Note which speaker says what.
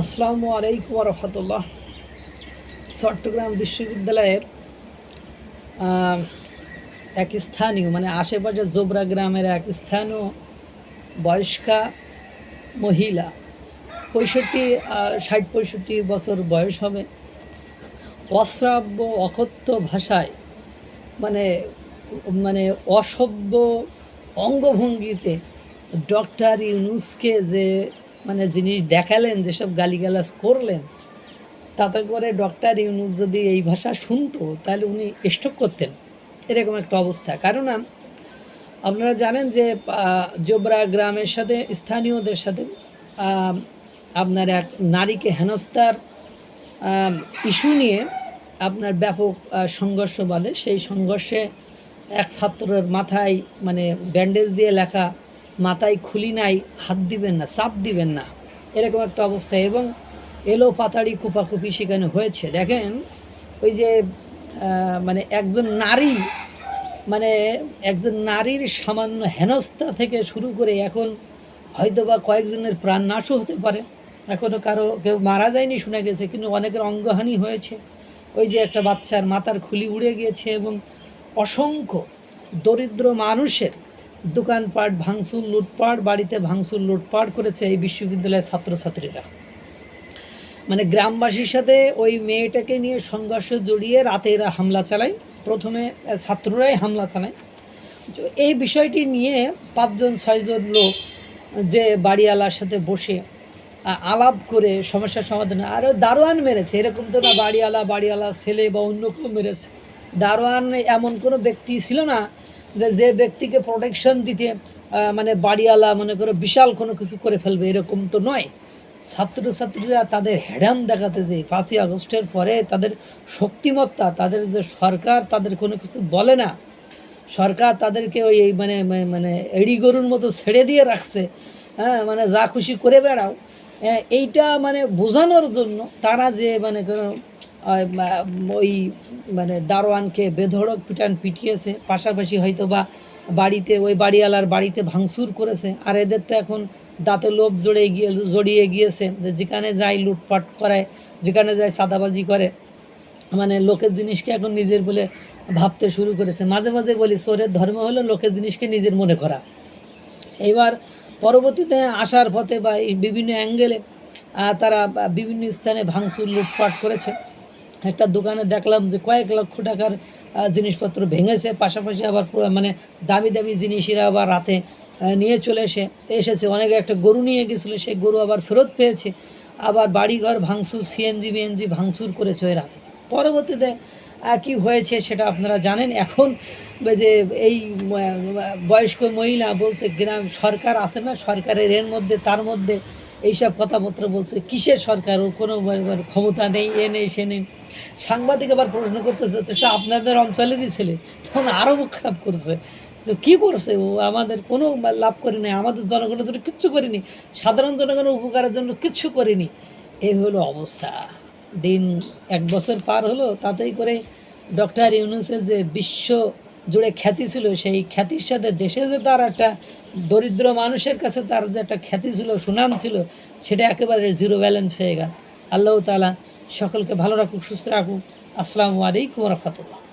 Speaker 1: আসসালামু আলাইকুম রহমতুল্লাহ। চট্টগ্রাম বিশ্ববিদ্যালয়ের এক স্থানীয় মানে আশেপাশে জোবরা গ্রামের এক স্থানীয় বয়স্কা মহিলা, পঁয়ষট্টি ষাট, পঁয়ষট্টি বছর বয়স হবে। অশ্রাব্য, অকথ্য ভাষায় মানে মানে অসভ্য অঙ্গভঙ্গিতে ডক্টর ইউনুসকে যে মানে জিনিস দেখালেন যেসব গালিগালাজ করলেন, তাতে করে ডক্টর ইউনুস যদি এই ভাষা শুনতো, তাহলে উনি স্টক করতেন। এরকম একটা অবস্থা। কারণ আপনারা জানেন যে জোবরা গ্রামের সাথে, স্থানীয়দের সাথে আপনার এক নারীকে হেনস্থার ইস্যু নিয়ে আপনার ব্যাপক সংঘর্ষ বাঁধে। সেই সংঘর্ষে এক ছাত্রের মাথায় মানে ব্যান্ডেজ দিয়ে লেখা মাথায় খুলি নাই, হাত দিবেন না, চাপ দিবেন না। এরকম একটা অবস্থা। এবং এলো পাতাড়ি কুপাকুপি সেখানে হয়েছে। দেখেন, ওই যে মানে একজন নারী মানে একজন নারীর সামান্য হেনস্থা থেকে শুরু করে এখন হয়তো বা কয়েকজনের প্রাণ নাশও হতে পারে। এখনও কারও কেউ মারা যায়নি, শোনা গেছে, কিন্তু অনেকের অঙ্গহানি হয়েছে। ওই যে একটা বাচ্চার মাথার খুলি উড়ে গিয়েছে এবং অসংখ্য দরিদ্র মানুষের দোকানপাট, ভাঙচুর, লুটপাট, বাড়িতে ভাঙচুর, লুটপাট করেছে এই বিশ্ববিদ্যালয়ের ছাত্রছাত্রীরা। মানে গ্রামবাসীর সাথে ওই মেয়েটাকে নিয়ে সংঘর্ষ জড়িয়ে রাতে এরা হামলা চালায়। প্রথমে ছাত্ররাই হামলা চালায়। এই বিষয়টি নিয়ে পাঁচজন, ছয়জন লোক যে বাড়িওয়ালার সাথে বসে আলাপ করে সমস্যার সমাধান আরও দারোয়ান মেরেছে, এরকম তো না বাড়িওয়ালা বাড়িওয়ালা ছেলে বা অন্য কেউ মেরেছে। দারোয়ান এমন কোনো ব্যক্তি ছিল না যে যে ব্যক্তিকে প্রোটেকশন দিতে মানে বাড়িওয়ালা মনে করো বিশাল কোনো কিছু করে ফেলবে এরকম তো নয়। ছাত্রছাত্রীরা তাদের হ্যাডাম দেখাতে যে পাঁচই আগস্টের পরে তাদের শক্তিমত্তা তাদের যে সরকার তাদের কোনো কিছু বলে না। সরকার তাদেরকে ওই মানে মানে- মানে এড়ি গরুর মতো ছেড়ে দিয়ে রাখছে। হ্যাঁ মানে যা খুশি করে বেড়াও। হ্যাঁ, এইটা মানে বোঝানোর জন্য তারা যে মানে ওই মানে দারোয়ানকে বেধড়ক পিটান পিটিয়েছে। পাশাপাশি হয়তো বা বাড়িতে, ওই বাড়িওয়ালার বাড়িতে ভাঙচুর করেছে। আর এদের তো এখন দাঁতে লোভ জড়িয়ে গিয়ে, জড়িয়ে গিয়েছে যেখানে যায় লুটপাট করায় যেখানে যায় সাদাবাজি করে। মানে লোকের জিনিসকে এখন নিজের বলে ভাবতে শুরু করেছে। মাঝে মাঝে বলি চোরের ধর্ম হলো লোকের জিনিসকে নিজের মনে করা। এবার পরবর্তীতে আসার পথে বা বিভিন্ন অ্যাঙ্গেলে তারা বিভিন্ন স্থানে ভাঙচুর, লুটপাট করেছে। একটা দোকানে দেখলাম যে কয়েক লক্ষ টাকার জিনিসপত্র ভেঙেছে। পাশাপাশি আবার মানে দামি দামি জিনিসেরা আবার রাতে নিয়ে চলে এসে, এসেছে। অনেকে একটা গরু নিয়ে গেছিল সেই গরু আবার ফেরত পেয়েছে। আবার বাড়িঘর ভাঙচুর সিএনজি বিএনজি ভাঙচুর করেছে রাতে। পরবর্তীতে কি হয়েছে সেটা আপনারা জানেন? এখন যে এই বয়স্ক মহিলা বলছে, গ্রাম, সরকার আছে না? সরকারের এর মধ্যে, তার মধ্যে এইসব কথাবার্তা বলছে, কিসের সরকার? ও কোনো মানে- মানে ক্ষমতা নেই, এ নেই, সে নেই। সাংবাদিক আবার প্রশ্ন করতেছে, তো সে আপনাদের অঞ্চলেরই ছেলে? তখন আরও খারাপ করছে। তো কী করছে ও? আমাদের কোনো লাভ করেনি আমাদের জনগণের জন্য কিচ্ছু করেনি, সাধারণ জনগণের উপকারের জন্য কিচ্ছু করেনি। এই হলো অবস্থা। দিন এক বছর পার হলো, তাতেই করে ডক্টর ইউনুসের যে বিশ্ব জুড়ে খ্যাতি ছিল, সেই খ্যাতির সাথে দেশে যে তার একটা দরিদ্র মানুষের কাছে তার যে একটা খ্যাতি ছিল, সুনাম ছিল, সেটা একেবারে জিরো ব্যালেন্স হয়ে গেল। আল্লাহ তালা সকলকে ভালো রাখুক, সুস্থ রাখুক। আসসালামু আলাইকুম রহমতুল্লাহ।